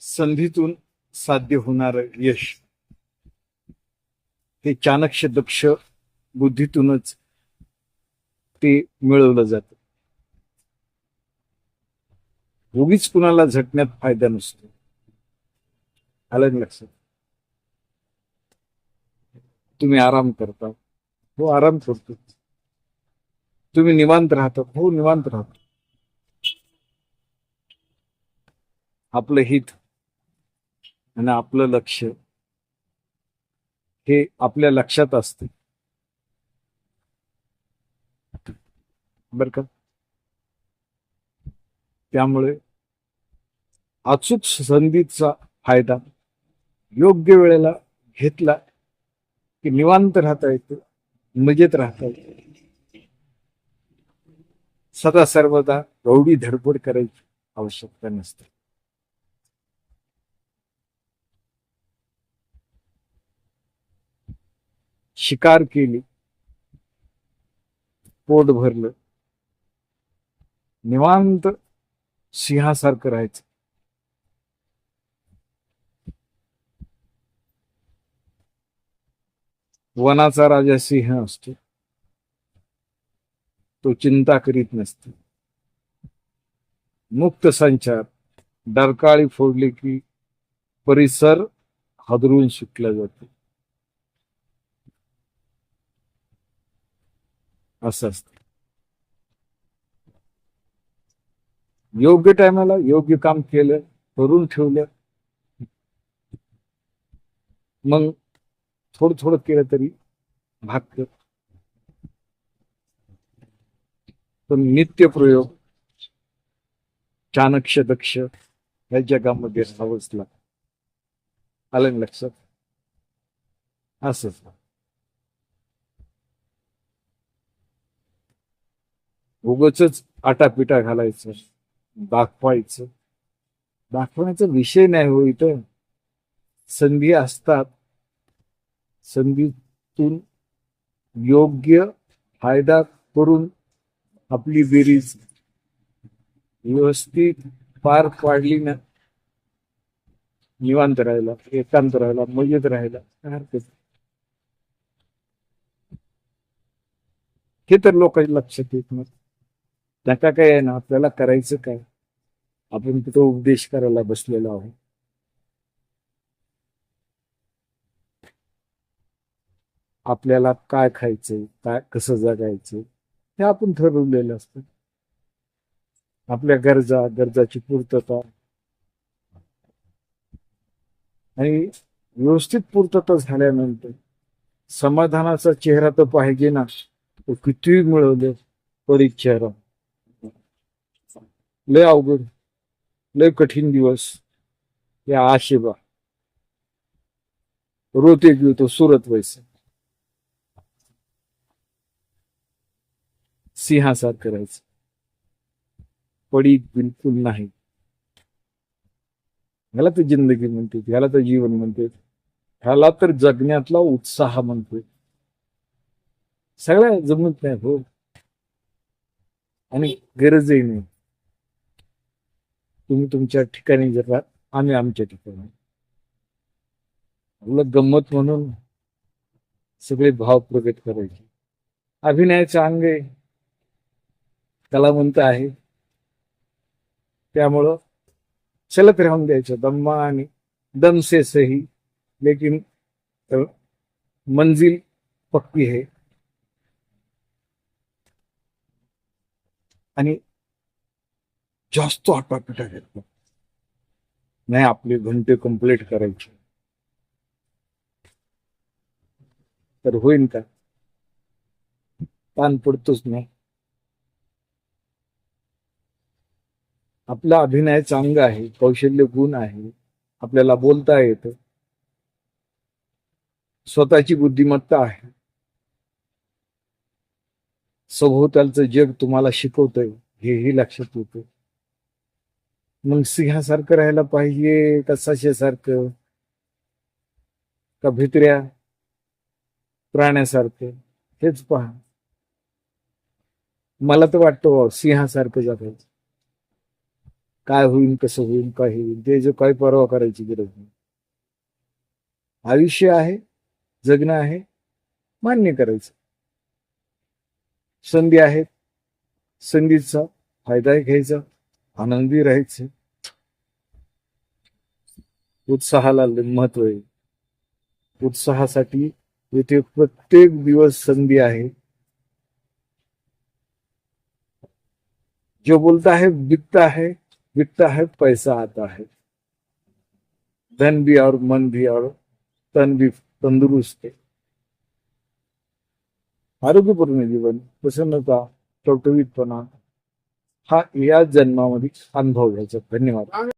संधीतून साध्य होणार यश. हे चाणक्य दक्ष बुद्धीतूनच ते मिळवलं जात. उगीच कुणाला झटण्यात फायदा नसतो. आलं लक्षात? तुम्ही आराम करता. हो आराम करतो. तुम्ही निवांत राहता. हो निवांत राहतो. आपलं हित आणि आपलं लक्ष हे आपल्या लक्षात असते. बर का? त्यामुळे अचूक संधीचा फायदा योग्य वेळेला घेतला की निवांत राहता येतं मजेत राहता येतं. सदा सर्वदा गौडी धडपड करायची आवश्यकता नसते. शिकार केली. पोट भरलं. निवांत सिंहासारखं राहायचं. वनाचा राजा सिंह असतो. तो चिंता करीत नसतो. मुक्त संचार डरकाळी फोडली की परिसर हादरून सुटला जातो. असं असतं. योग्य टायमाला योग्य काम केलं करून ठेवलं. मग थोडं थोडं केलं तरी भागत. पण नित्य प्रयोग चाणक्य दक्ष या जगामध्ये हवंच आलं लक्षात? असंच उगच आटापिटा घालायचं दाखवायचं. दाखवण्याचा विषय नाही हो इथं. संधी असतात. संधीतून योग्य फायदा करून आपली बेरीज व्यवस्थित पार पाडली ना निवांत राहिला एकांत राहिला मजेत राहिला काय हरकत हे तर लोकांच्या लक्षात येत नाही त्याचा काय आहे ना आपल्याला करायचं काय? आपण तिथं उपदेश करायला बसलेलो आहोत. आपल्याला काय खायचंय काय कसं जगायचं हे आपण ठरवलेलं असतं. आपल्या गरजा गरजाची पूर्तता. आणि व्यवस्थित पूर्तता झाल्यानंतर समाधानाचा चेहरा तर पाहिजे ना तो किती मिळवले परीत चेहरा. लय अवघड. लय कठीण दिवस. या आशेबा. रोते तो सुरत वैसे सिंहासार करायचं. पडी बिलकुल नाही. ह्याला तर जिंदगी म्हणते ह्याला तर जीवन म्हणते ह्याला तर जगण्यातला उत्साह म्हणतोय. सगळ्या जमत नाही हो. आणि गरजही नाही. तुम्ही तुमच्या ठिकाणी जर आम्ही आमच्या ठिकाणी. आपलं गंमत म्हणून सगळे भाव प्रगट करायचे. अभिनयाचं अंग आहे. कलावंत आहे. त्यामुळं चलत राहून द्यायचं. दम्मा आणि दम सही. लेकिन मंजिल पक्की है आणि जास्त आटापिटा घेतला नाही आपले घंटे कंप्लीट करायचे. तर होईन का? ताण पडतोच नाही आपला अभिनय अंग आहे कौशल्य गुण आहे आपल्याला बोलता येतं. स्वतःची बुद्धिमत्ता आहे. सभोवतालचं जग तुम्हाला शिकवतंय हेही लक्षात येतं. मग सिंहासारखं राहायला पाहिजे का सश्यासारखं का भित्र्या प्राण्यासारखं हेच पहा. मला तर वाटतं हो, सिंहासारखं जगायचं. काय होईल कसं होईल काय होईल ते जो काही परवा करायची गरज नाही. आयुष्य आहे जगणं आहे मान्य करायचं. संधी आहेत संधीचा फायदाही घ्यायचा. आनंदी राहायचं. उत्साहाला महत्त्व आहे. उत्साहासाठी इथे प्रत्येक दिवस संधी आहे. जो बोलता है बिकता है बिकता है पैसा आता है धन भी और मन भी और तन भी तंदुरुस्त है आरोग्यपूर्ण जीवन प्रसन्नता टवटवीतपणा हा या जन्मामध्ये अनुभव घ्यायचा. धन्यवाद.